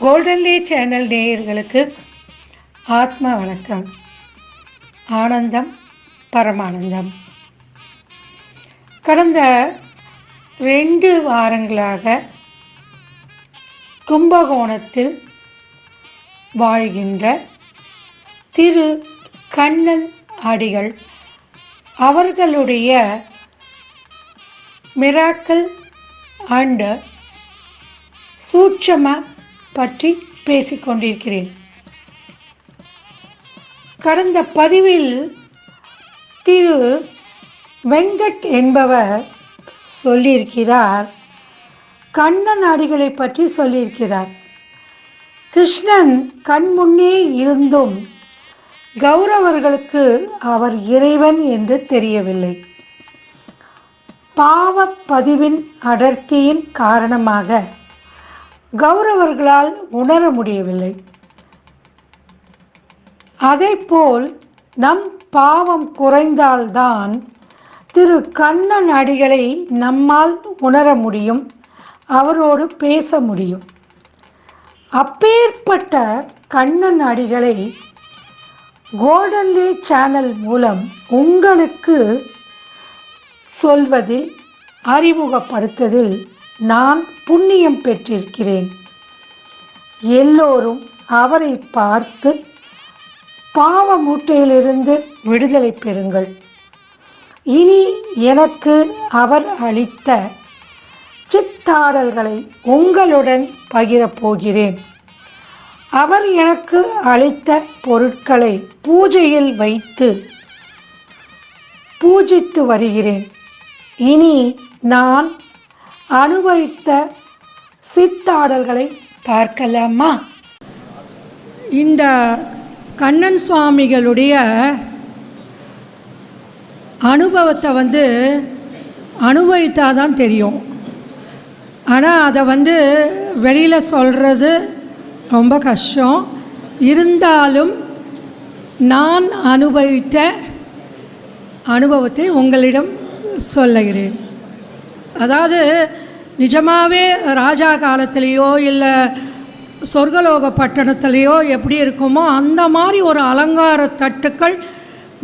கோல்டன்லே channel நேயர்களுக்கு ஆத்மா வணக்கம். ஆனந்தம் பரமானந்தம். கடந்த ரெண்டு வாரங்களாக கும்பகோணத்தில் வாழ்கின்ற திரு கண்ணன் அடிகள் அவர்களுடைய மிராக்கல் அண்டு சூட்சம பற்றி பேசிக்கொண்டிருக்கிறேன். கடந்த பதிவில் திரு வெங்கட் என்பவர் சொல்லியிருக்கிறார் கண்ணன் அடிகளை பற்றி சொல்லியிருக்கிறார். கிருஷ்ணன் கண் முன்னே இருந்தும் கௌரவர்களுக்கு அவர் இறைவன் என்று தெரியவில்லை. பாவப்பதிவின் அடர்த்தியின் காரணமாக கௌரவர்களால் உணர முடியவில்லை. அதைப்போல் நம் பாவம் குறைந்தால்தான் திரு கண்ணன் அடிகளை நம்மால் உணர முடியும் அவரோடு பேச முடியும். அப்பேற்பட்ட கண்ணன் அடிகளை கோல்டன்லே சேனல் மூலம் உங்களுக்கு சொல்வதில் அறிமுகப்படுத்துவதில் நான் புண்ணியம் பெற்றிருக்கிறேன். எல்லோரும் அவரை பார்த்து பாவ மூட்டையிலிருந்து விடுதலை பெறுங்கள். இனி எனக்கு அவர் அளித்த சித்தாடல்களை உங்களுடன் பகிரப் போகிறேன் அவர் எனக்கு அளித்த பொருட்களை பூஜையில் வைத்து பூஜித்து வருகிறேன். இனி நான் அனுபவித்த சித்தாடல்களை பார்க்கலாமா? இந்த கண்ணன் சுவாமிகளுடைய அனுபவத்தை வந்து அனுபவித்தால் தான் தெரியும். ஆனால் அதை வந்து வெளியில் சொல்கிறது ரொம்ப கஷ்டம். இருந்தாலும் நான் அனுபவித்த அனுபவத்தை உங்களிடம் சொல்லுகிறேன். அதாவது நிஜமாகவே ராஜா காலத்திலேயோ இல்லை சொர்க்கலோக பட்டணத்துலேயோ எப்படி இருக்குமோ அந்த மாதிரி ஒரு அலங்கார தட்டுக்கள்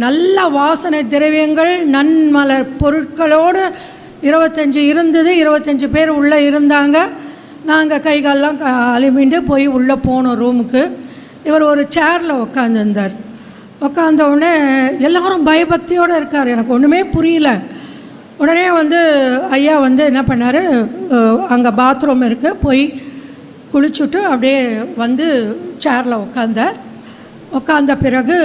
நல்ல வாசனை திரவியங்கள் நன்மலர் பொருட்களோடு இருபத்தஞ்சி இருந்தது இருபத்தஞ்சி பேர் உள்ளே இருந்தாங்க. நாங்கள் கைகாலெலாம் க அலுமிண்டு போய் உள்ளே போனோம் ரூமுக்கு. இவர் ஒரு சேரில் உட்காந்துருந்தார் உட்காந்த உடனே எல்லாரும் பயபக்தியோடு இருக்கார். எனக்கு ஒன்றுமே புரியல. உடனே வந்து ஐயா வந்து என்ன பண்ணார் அங்கே பாத்ரூம் இருக்குது போய் குளிச்சுட்டு அப்படியே வந்து சேரில் உட்காந்தார் உட்காந்த பிறகு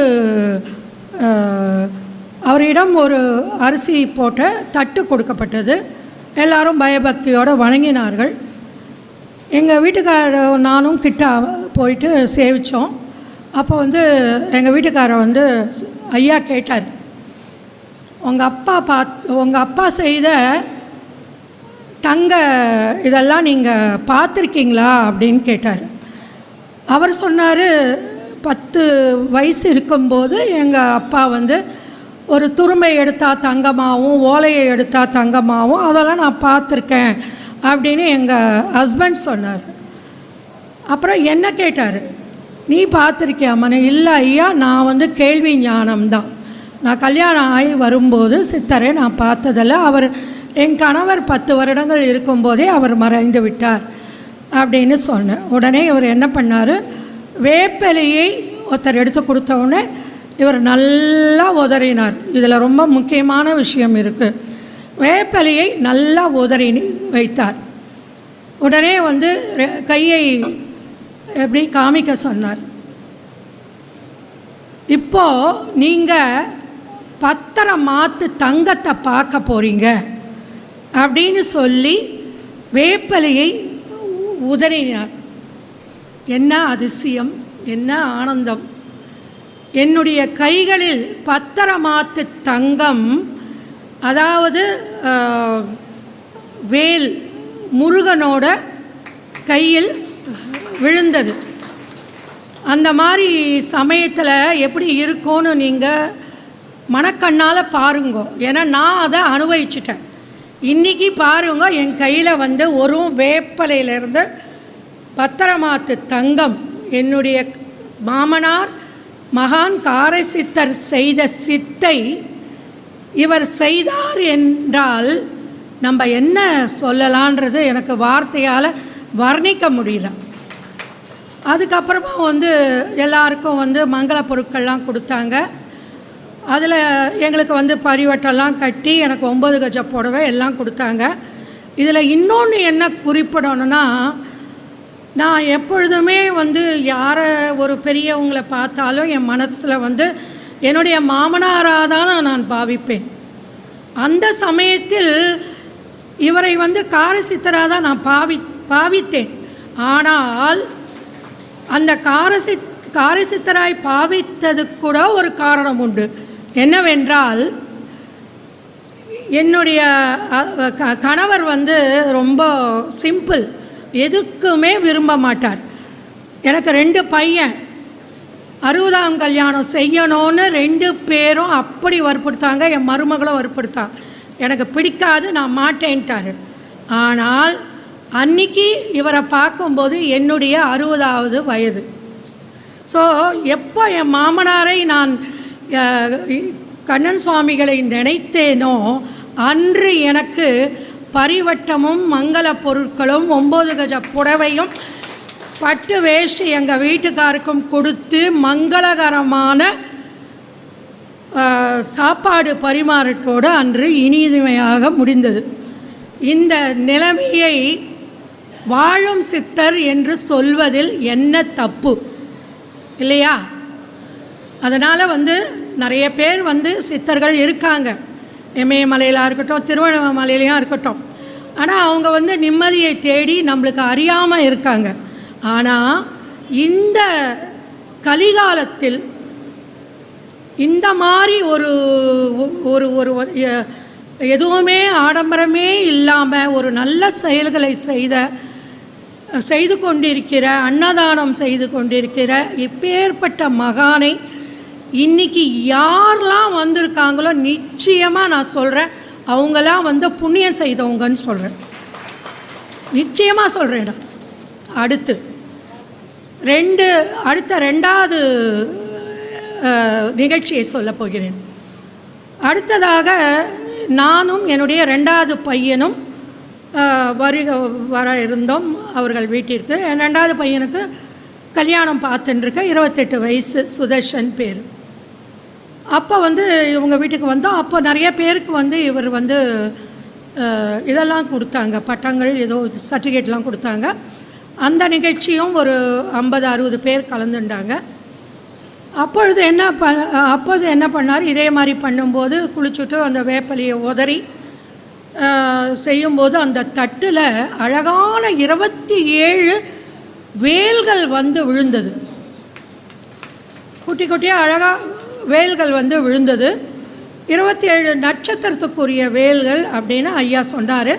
அவரிடம் ஒரு அரிசி போட்ட தட்டு கொடுக்கப்பட்டது. எல்லாரும் பயபக்தியோடு வணங்கினார்கள். எங்கள் வீட்டுக்காரர் நானும் கிட்ட போயிட்டு சேவித்தோம் அப்போ வந்து எங்கள் வீட்டுக்காரர் வந்து ஐயா கேட்டார் உங்கள் அப்பா பாத் உங்கள் அப்பா செய்த தங்க இதெல்லாம் நீங்கள் பார்த்துருக்கீங்களா அப்படின்னு கேட்டார். அவர் சொன்னார் பத்து வயசு இருக்கும்போது எங்கள் அப்பா வந்து ஒரு துரும்பை எடுத்தால் தங்கமாகவும் ஓலையை எடுத்தால் தங்கமாகவும் அதெல்லாம் நான் பார்த்துருக்கேன் அப்படின்னு எங்கள் ஹஸ்பண்ட் சொன்னார். அப்புறம் என்ன கேட்டார்? நீ பார்த்துருக்கியாமனு இல்லை ஐயா நான் வந்து கேள்வி ஞானம்தான். நான் கல்யாணம் ஆகி வரும்போது சித்தரை நான் பார்த்ததில்ல. அவர் என் கணவர் பத்து வருடங்கள் இருக்கும்போதே அவர் மறைந்து விட்டார் அப்படின்னு சொன்னேன். உடனே இவர் என்ன பண்ணார்? வேப்பிலையை ஒருத்தர் எடுத்து கொடுத்த உடனே இவர் நல்லா உதறினார். இதில் ரொம்ப முக்கியமான விஷயம் இருக்குது வேப்பிலையை நல்லா உதறி வைத்தார். உடனே வந்து ரெ- கையை எப்படி காமிக்க சொன்னார். இப்போது நீங்கள் பத்தரை மாற்று தங்கத்தை பார்க்க போகிறீங்க அப்படின்னு சொல்லி வேப்பலையை உதறினார். என்ன அதிசயம் என்ன ஆனந்தம். என்னுடைய கைகளில் பத்தரமாத்து தங்கம் அதாவது வேல் முருகனோட கையில் விழுந்தது. அந்த மாதிரி சமயத்தில் எப்படி இருக்கும்னு நீங்கள் மனக்கண்ணால் பாருங்க. ஏன்னா நான் அதை அனுபவிச்சிட்டேன். இன்றைக்கி பாருங்க என் கையில் வந்து ஒரு வேப்பலையிலேருந்து பத்திரமாத்து தங்கம் என்னுடைய மாமனார் மகான் காரசித்தர் செய்த சித்தை இவர் செய்தார் என்றால் நம்ம என்ன சொல்லலான்றது எனக்கு வார்த்தையால் வர்ணிக்க முடியல. அதுக்கப்புறமா வந்து எல்லாருக்கும் வந்து மங்கள பொருட்கள்லாம் கொடுத்தாங்க. அதில் எங்களுக்கு வந்து பரிவட்டெல்லாம் கட்டி எனக்கு ஒம்பது கஜ புடவை எல்லாம் கொடுத்தாங்க. இதில் இன்னொன்று என்ன குறிப்பிடணும்னா நான் எப்பொழுதுமே வந்து யாரை ஒரு பெரியவங்களை பார்த்தாலும் என் மனசில் வந்து என்னுடைய மாமனாராக தான் நான் பாவிப்பேன். அந்த சமயத்தில் இவரை வந்து காரசித்தராக தான் நான் பாவி பாவித்தேன். ஆனால் அந்த காரசி காரசித்தராய் பாவித்ததுக்கு கூட ஒரு காரணம் உண்டு. என்னவென்றால் என்னுடைய க- கணவர் வந்து ரொம்ப சிம்பிள். எதுக்குமே விரும்ப மாட்டார். எனக்கு ரெண்டு பையன். அறுபதாம் கல்யாணம் செய்யணும்னு ரெண்டு பேரும் அப்படி வற்புறுத்தாங்க. என் மருமகளும் வற்புறுத்தான் எனக்கு பிடிக்காது நான் மாட்டேன்ட்டாரு. ஆனால் அன்னைக்கு இவரை பார்க்கும்போது என்னுடைய அறுபதாவது வயது. ஸோ எப்போ என் மாமனாரை நான் கண்ணன் சுவாமிகளை நினைத்தேனோ அன்று எனக்கு பரிவட்டமும் மங்கள பொருட்களும் ஒம்பது கஜ புடவையும் பட்டு வேஷ்டி எங்கள் வீட்டுக்காருக்கும் கொடுத்து மங்களகரமான சாப்பாடு பரிமாறத்தோடு அன்று இனிமையாக முடிந்தது. இந்த நிலைமையை வாழும் சித்தர் என்று சொல்வதில் என்ன தப்பு? இல்லையா? அதனால் வந்து நிறைய பேர் வந்து சித்தர்கள் இருக்காங்க. இமயமலையிலாக இருக்கட்டும் திருவண்ணாமலையிலையும் இருக்கட்டும். ஆனால் அவங்க வந்து நிம்மதியை தேடி நம்மளுக்கு அறியாமல் இருக்காங்க. ஆனால் இந்த கலிகாலத்தில் இந்த மாதிரி ஒரு ஒரு ஒரு எதுவுமே ஆடம்பரமே இல்லாமல் ஒரு நல்ல செயல்களை செய்த செய்து கொண்டிருக்கிற அன்னதானம் செய்து கொண்டிருக்கிற இப்பேற்பட்ட மகானை இன்னைக்கு யாரெல்லாம் வந்திருக்காங்களோ நிச்சயமாக நான் சொல்கிறேன் அவங்களாம் வந்து புண்ணியம் செய்தவங்கன்னு சொல்கிறேன் நிச்சயமாக சொல்கிறேன் நான். அடுத்து ரெண்டு அடுத்த ரெண்டாவது நிகழ்ச்சியை சொல்லப் போகிறேன். அடுத்ததாக நானும் என்னுடைய ரெண்டாவது பையனும் வருக வர இருந்தோம் அவர்கள் வீட்டிற்கு. என் ரெண்டாவது பையனுக்கு கல்யாணம் பார்த்துட்டுருக்க இருபத்தெட்டு வயசு சுதர்ஷன் பேர். அப்போ வந்து இவங்க வீட்டுக்கு வந்தோம். அப்போ நிறைய பேருக்கு வந்து இவர் வந்து இதெல்லாம் கொடுத்தாங்க. பட்டங்கள் ஏதோ சர்டிஃபிகேட்லாம் கொடுத்தாங்க. அந்த நிகழ்ச்சியும் ஒரு ஐம்பது அறுபது பேர் கலந்துட்டாங்க அப்பொழுது என்ன ப அப்பொழுது என்ன பண்ணார்? இதே மாதிரி பண்ணும்போது குளிச்சுட்டு அந்த வேப்பலையை உதறி செய்யும்போது அந்த தட்டில் அழகான இருபத்தி ஏழு வேல்கள் வந்து விழுந்தது. குட்டி குட்டியாக அழகாக வேல்கள் வந்து விழுந்தது. இருபத்தி ஏழு நட்சத்திரத்துக்குரிய வேல்கள் அப்படின்னு ஐயா சொன்னார்.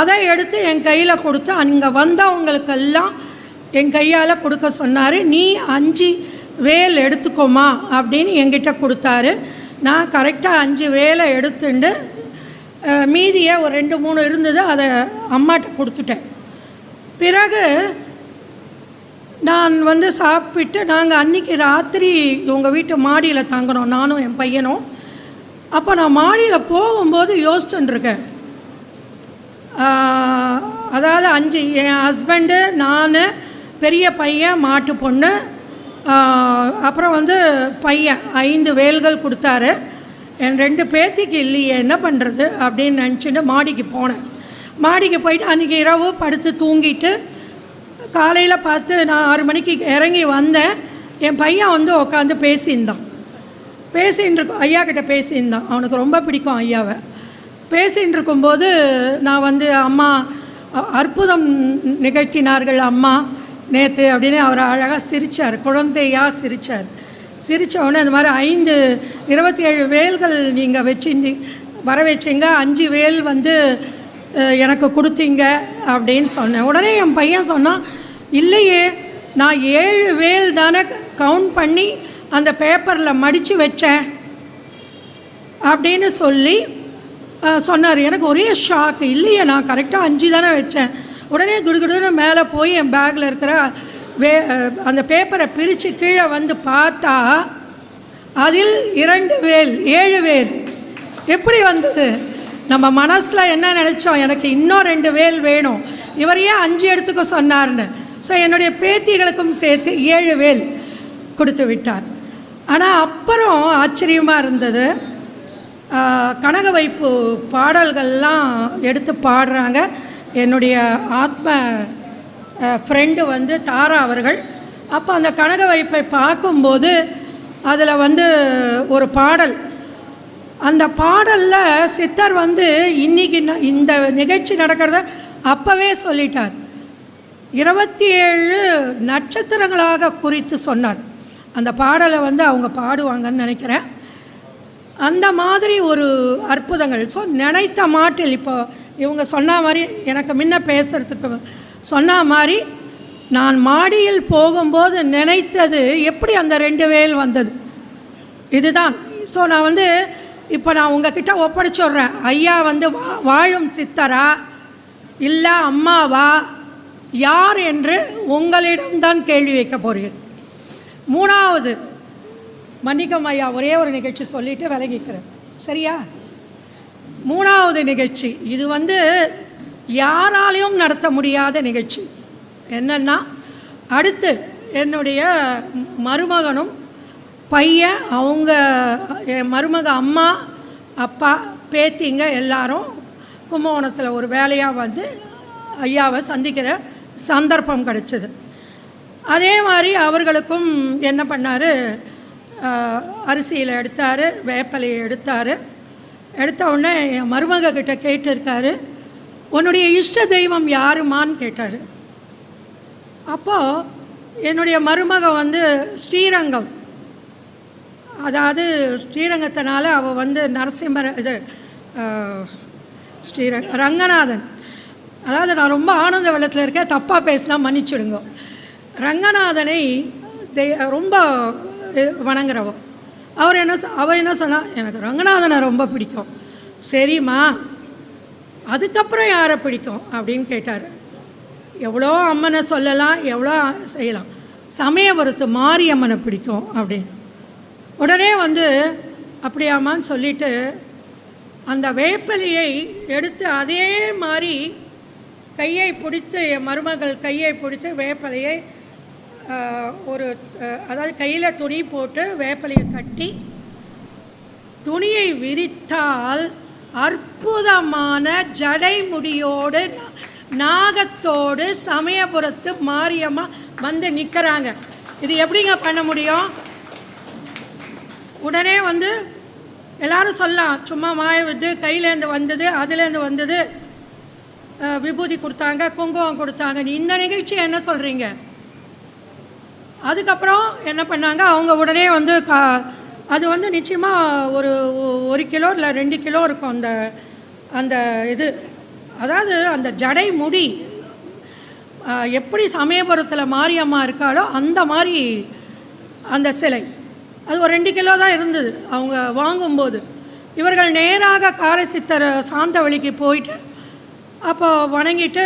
அதை எடுத்து என் கையில் கொடுத்து அங்கே வந்தவங்களுக்கெல்லாம் என் கையால் கொடுக்க சொன்னார். நீ அஞ்சு வேல் எடுத்துக்கோமா அப்படின்னு என்கிட்ட கொடுத்தாரு. நான் கரெக்டாக அஞ்சு வேலை எடுத்துட்டு மீதியை ஒரு ரெண்டு மூணு இருந்தது அதை அம்மாட்ட கொடுத்துட்டேன். பிறகு நான் வந்து சாப்பிட்டு நாங்கள் அன்றைக்கி ராத்திரி உங்கள் வீட்டு மாடியில் தங்குறோம். நானும் என் பையனும். அப்போ நான் மாடியில் போகும்போது யோசிச்சுட்டு இருக்கேன். அதாவது அஞ்சு என் ஹஸ்பண்டு நான் பெரிய பையன் மாட்டு பொண்ணு அப்புறம் வந்து பையன் ஐந்து வேல்கள் கொடுத்தாரு. என் ரெண்டு பேத்திக்கு இல்லையே என்ன பண்ணுறது அப்படின்னு நினச்சிட்டு மாடிக்கு போனேன். மாடிக்கு போயிட்டு அன்றைக்கி இரவு படுத்து தூங்கிட்டு காலையில் பார்த்து நான் ஆறு மணிக்கு இறங்கி வந்தேன். என் பையன் வந்து உட்காந்து பேசியிருந்தான். பேசின்னு இருக்கும் ஐயா கிட்ட பேசியிருந்தான். அவனுக்கு ரொம்ப பிடிக்கும் ஐயாவை. பேசின்னு இருக்கும்போது நான் வந்து அம்மா அ- அற்புதம் நிகழ்த்தினார்கள் அம்மா நேற்று அப்படின்னு அவர் அழகாக சிரித்தார் குழந்தையாக சிரித்தார் சிரித்தவுடனே அந்த மாதிரி ஐந்து இருபத்தி ஏழு வேல்கள் நீங்கள் வச்சிருந்தி வர வச்சிங்க அஞ்சு வேல் வந்து எனக்கு கொடுத்தீங்க அப்படின்னு சொன்னேன். உடனே என் பையன் சொன்னான் இல்லையே நான் ஏழு வேல் தானே கவுண்ட் பண்ணி அந்த பேப்பரில் மடித்து வச்சேன். அப்படின்னு சொல்லி சொன்னார். எனக்கு ஒரே ஷாக் இல்லையே நான் கரெக்டாக அஞ்சு தானே வச்சேன். உடனே குடுகுடுன்னு மேலே போய் என் பேக்கில் இருக்கிற வே அந்த பேப்பரை பிரித்து கீழே வந்து பார்த்தா அதில் இரண்டு வேல் ஏழு வேல். எப்படி வந்தது? நம்ம மனசில் என்ன நினச்சோம்? எனக்கு இன்னும் ரெண்டு வேல் வேணும். இவரையே அஞ்சு எடுத்துக்க சொன்னார்னு ஸோ என்னுடைய பேத்திகளுக்கும் சேர்த்து ஏழு வேல் கொடுத்து விட்டார். ஆனால் அப்புறம் ஆச்சரியமாக இருந்தது. கனக வைப்பு பாடல்கள்லாம் எடுத்து பாடுறாங்க. என்னுடைய ஆத்ம ஃப்ரெண்டு வந்து தாரா அவர்கள். அப்போ அந்த கனக வைப்பை பார்க்கும்போது அதில் வந்து ஒரு பாடல். அந்த பாடலில் சித்தர் வந்து இன்றைக்கி இந்த நிகழ்ச்சி நடக்கிறத அப்போவே சொல்லிட்டார். இருபத்தி ஏழு நட்சத்திரங்களாக குறித்து சொன்னார். அந்த பாடலை வந்து அவங்க பாடுவாங்கன்னு நினைக்கிறேன். அந்த மாதிரி ஒரு அற்புதங்கள். ஸோ நினைத்த மாட்டில் இப்போ இவங்க சொன்ன மாதிரி எனக்கு முன்ன பேசுகிறதுக்கு சொன்ன மாதிரி நான் மாடியில் போகும்போது நினைத்தது எப்படி அந்த ரெண்டு வேல் வந்தது? இதுதான். ஸோ நான் வந்து இப்போ நான் உங்ககிட்ட ஒப்படைச்சிடுறேன் ஐயா வந்து வா வாழும் சித்தரா? இல்லை அம்மாவா? யார் என்று உங்களிடம்தான் கேள்வி வைக்க போகிறீர்கள் மூணாவது மன்னிக்கம் ஐயா ஒரே ஒரு நிகழ்ச்சி சொல்லிட்டு விலகிக்கிறேன். சரியா? மூணாவது நிகழ்ச்சி இது வந்து யாராலையும் நடத்த முடியாத நிகழ்ச்சி. என்னென்னா அடுத்து என்னுடைய மருமகனும் பையன் அவங்க மருமக அம்மா அப்பா பேத்திங்க எல்லாரும் கும்பகோணத்தில் ஒரு வேலையாக வந்து ஐயாவை சந்திக்கிற சந்தர்ப்பம் கிடைச்சிது. அதே மாதிரி அவர்களுக்கும் என்ன பண்ணார்? அரிசியில் எடுத்தார் வேப்பலையை எடுத்தார். எடுத்த உடனே என் மருமக கிட்ட கேட்டிருக்காரு. உன்னுடைய இஷ்ட தெய்வம் யாருமான்னு? கேட்டார். அப்போது என்னுடைய மருமக வந்து ஸ்ரீரங்கம். அதாவது ஸ்ரீரங்கத்தினால அவள் வந்து நரசிம்மர் இது ஸ்ரீரங் ரங்கநாதன். அதாவது நான் ரொம்ப ஆனந்த வெள்ளத்தில் இருக்கேன் தப்பாக பேசினா மன்னிச்சிடுங்க. ரங்கநாதனை தெய் ரொம்ப அஹ், வணங்குறவ. அவர் என்ன சொ- அவ என்ன சொன்னா எனக்கு ரங்கநாதனை ரொம்ப பிடிக்கும். சரிம்மா அதுக்கப்புறம் யாரை பிடிக்கும்? அப்படின்னு கேட்டார். எவ்வளோ அம்மனை சொல்லலாம் எவ்வளோ செய்யலாம். சமயபுரத்து மாரியம்மனை பிடிக்கும் அப்படின்னு. உடனே வந்து அப்படியாமான்னு சொல்லிட்டு அந்த வேப்பிலையை எடுத்து அதே மாதிரி கையை பிடித்து என் மருமகள் கையை பிடித்து வேப்பலையை ஒரு அதாவது கையில் துணி போட்டு வேப்பலையை கட்டி துணியை விரித்தால் அற்புதமான ஜடைமுடியோடு முடியோடு நாகத்தோடு சமயபுரத்து மாரியம்மா வந்து நிற்கிறாங்க இது எப்படிங்க பண்ண முடியும்? உடனே வந்து எல்லாரும் சொல்லலாம் சும்மா மாய வித்து கையிலேருந்து வந்தது அதுலேருந்து வந்தது. விபூதி கொடுத்தாங்க குங்குமம் கொடுத்தாங்க. நீ இந்த நிகழ்ச்சி என்ன சொல்கிறீங்க அதுக்கப்புறம் என்ன பண்ணாங்க? அவங்க உடனே வந்து கா அது வந்து நிச்சயமாக ஒரு ஒரு கிலோ இல்லை ரெண்டு கிலோ இருக்கும் அந்த அந்த இது. அதாவது அந்த ஜடை முடி எப்படி சமயபுரத்தில் மாரியம்மா இருக்காளோ அந்த மாதிரி அந்த சிலை. அது ஒரு ரெண்டு கிலோ தான் இருந்தது. அவங்க வாங்கும்போது. இவர்கள் நேராக காரசித்தர் சாந்தவழிக்கு போயிட்டு அப்போ வணங்கிட்டு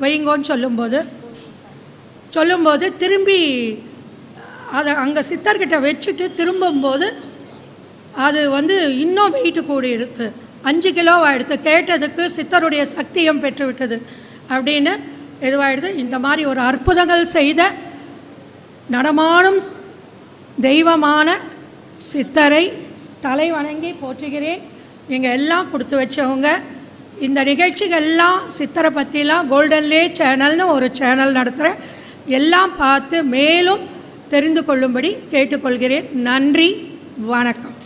வைங்கோன்னு சொல்லும்போது சொல்லும்போது திரும்பி அதை அங்கே சித்தர்கிட்ட வச்சுட்டு திரும்பும்போது அது வந்து இன்னும் வெயிட்டு கூடி எடுத்து அஞ்சு கிலோவாக எடுத்து கேட்டதுக்கு சித்தருடைய சக்தியும் பெற்று விட்டது அப்படின்னு இதுவாகிடுது இந்த மாதிரி ஒரு அற்புதங்கள் செய்த நடமாடும் தெய்வமான சித்தரை தலை வணங்கி போற்றுகிறேன். எங்கள் எல்லாம் கொடுத்து வச்சவங்க இந்த நிகழ்ச்சிகள்லாம் சித்தரை பற்றிலாம் கோல்டன்லே சேனல்னு ஒரு சேனல் நடத்துகிறேன் எல்லாம் பார்த்து மேலும் தெரிந்து கொள்ளும்படி கேட்டுக்கொள்கிறேன். நன்றி வணக்கம்.